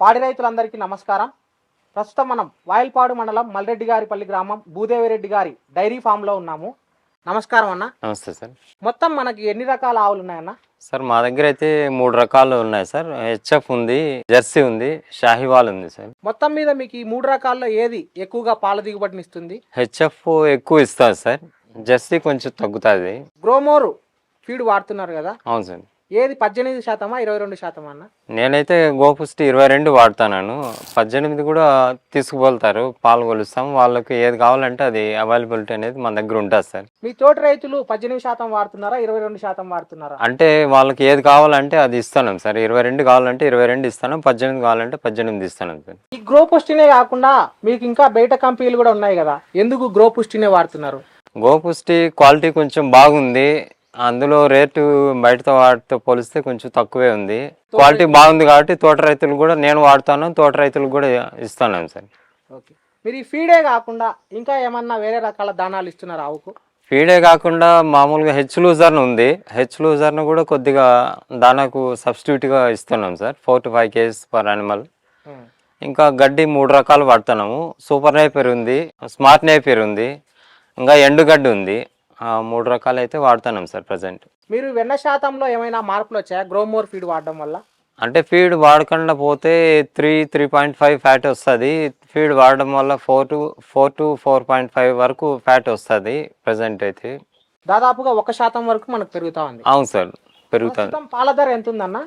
పాడి రైతులందరికీ నమస్కారం. ప్రస్తుతం మనం వాయిల్పాడు మండలం మల్రెడ్డి గారిపల్లి గ్రామం భూదేవిరెడ్డి గారి డైరీ ఫామ్లో ఉన్నాము. నమస్కారం అన్న. నమస్తే సార్. మొత్తం మనకి ఎన్ని రకాల ఆవులు ఉన్నాయన్న? సార్ మా దగ్గర అయితే మూడు రకాలు ఉన్నాయి సార్. హెచ్ఎఫ్ ఉంది జెర్సీ ఉంది షాహివాల్ ఉంది సార్. మొత్తం మీద మీకు ఈ మూడు రకాల్లో ఏది ఎక్కువగా పాల దిగుబడిని ఇస్తుంది? హెచ్ఎఫ్ ఎక్కువ ఇస్తుంది సార్. జెర్సీ కొంచెం తగ్గుతుంది. గ్రోమోరు ఫీడ్ వాడుతున్నారు కదా. అవును సార్. ఏది పద్దెనిమిది శాతమా ఇరవై రెండు శాతమా అన్న? నేనైతే గోపుష్టి ఇరవై రెండు వాడుతున్నాను పద్దెనిమిది కూడా తీసుకుపోతారు పాలు కొలుస్తాం. వాళ్ళకి ఏది కావాలంటే అది అవైలబిలిటీ అనేది మన దగ్గర ఉంటుంది సార్. మీ తోటి రైతులు పద్దెనిమిది శాతం వాడుతున్నారా ఇరవై రెండు శాతం వాడుతున్నారా? అంటే వాళ్ళకి ఏది కావాలంటే అది ఇస్తాను సార్. ఇరవై రెండు కావాలంటే ఇరవై రెండు ఇస్తాను పద్దెనిమిది కావాలంటే పద్దెనిమిది ఇస్తాను సార్. ఈ గ్రో పుష్టినే కాకుండా మీకు ఇంకా బయట కంపెనీలు కూడా ఉన్నాయి కదా. ఎందుకు గ్రో పుష్టినే వాడుతున్నారు? గోపుష్టి క్వాలిటీ కొంచెం బాగుంది. అందులో రేటు బయటతో వాటితో పోలిస్తే కొంచెం తక్కువే ఉంది. క్వాలిటీ బాగుంది కాబట్టి తోట రైతులు కూడా నేను వాడుతాను తోట రైతులకు కూడా ఇస్తాను సార్. ఓకే. మీరు ఈ ఫీడే కాకుండా ఇంకా ఏమన్నా వేరే రకాల దానాలు ఇస్తున్నారు ఆవుకు? ఫీడే కాకుండా మామూలుగా హెచ్ లూజర్న్ ఉంది. హెచ్ లూజర్ను కూడా కొద్దిగా దానాకు సబ్స్టిట్యూట్గా ఇస్తున్నాం sir. Four to five KGs per animal. ఇంకా గడ్డి మూడు రకాలు వాడుతున్నాము. సూపర్ నేపేర్ ఉంది స్మార్ట్ నేపేర్ ఉంది ఇంకా ఎండుగడ్డి ఉంది. మూడు రకాలు అయితే వాడుతున్నాం సార్ ప్రజెంట్. మీరు వెన్న శాతంలో ఏమైనా మార్పులు వచ్చాయా? గ్రోమోర్ ఫీడ్ వాడడం వల్ల? అంటే ఫీడ్ వాడకుండా పోతే three three point five fat వస్తుంది. ఫీడ్ వాడడం వల్ల four to four to four point five వరకు ఫ్యాట్ వస్తుంది ప్రజెంట్ అయితే. దాదాపుగా ఒక శాతం వరకు మనకు పెరుగుతా ఉంది. అవును సార్ పెరుగుతుంది. పాల ధర ఎంత ఉందన్న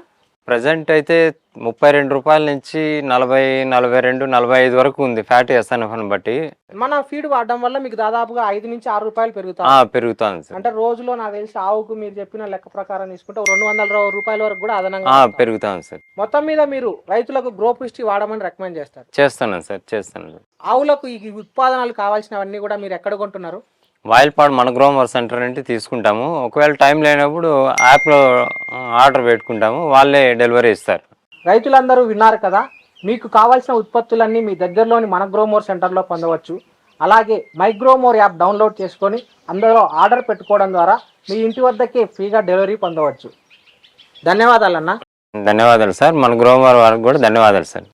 ప్రజెంట్ అయితే ముప్పై రెండు రూపాయల నుంచి నలభై నలభై రెండు నలభై ఐదు వరకు ఉంది ఫ్యాట్ ఎస్ఎన్ఎఫ్ని బట్టి. మన ఫీడ్ వాడడం వల్ల మీకు దాదాపుగా ఐదు నుంచి ఆరు రూపాయలు పెరుగుతా. పెరుగుతుంది సార్. అంటే రోజులో నాకు తెలిసి ఆవుకు మీరు చెప్పిన లెక్క ప్రకారం తీసుకుంటే రెండు వందల రూపాయల వరకు కూడా అదనంగా. పెరుగుతుంది సార్. మొత్తం మీద మీరు రైతులకు గ్రో పుష్టి వాడమని రికమెండ్ చేస్తారు. చేస్తున్నాను సార్ చేస్తున్నాను. ఆవులకు ఈ ఉత్పాదనాలు కావాల్సినవన్నీ కూడా మీరు ఎక్కడ కొంటున్నారు? వాయిల్పాడ్ మన గ్రోమర్ సెంటర్ నుండి తీసుకుంటాము. ఒకవేళ టైం లేనప్పుడు యాప్లో ఆర్డర్ పెట్టుకుంటాము. వాళ్ళే డెలివరీ ఇస్తారు. రైతులందరూ విన్నారు కదా మీకు కావాల్సిన ఉత్పత్తులన్నీ మీ దగ్గరలోని మన గ్రోమోర్ సెంటర్లో పొందవచ్చు. అలాగే మైగ్రోమోర్ యాప్ డౌన్లోడ్ చేసుకొని అందులో ఆర్డర్ పెట్టుకోవడం ద్వారా మీ ఇంటి వద్దకే ఫ్రీగా డెలివరీ పొందవచ్చు. ధన్యవాదాలన్నా. ధన్యవాదాలు సార్. మన గ్రోమర్ వారికి కూడా ధన్యవాదాలు సార్.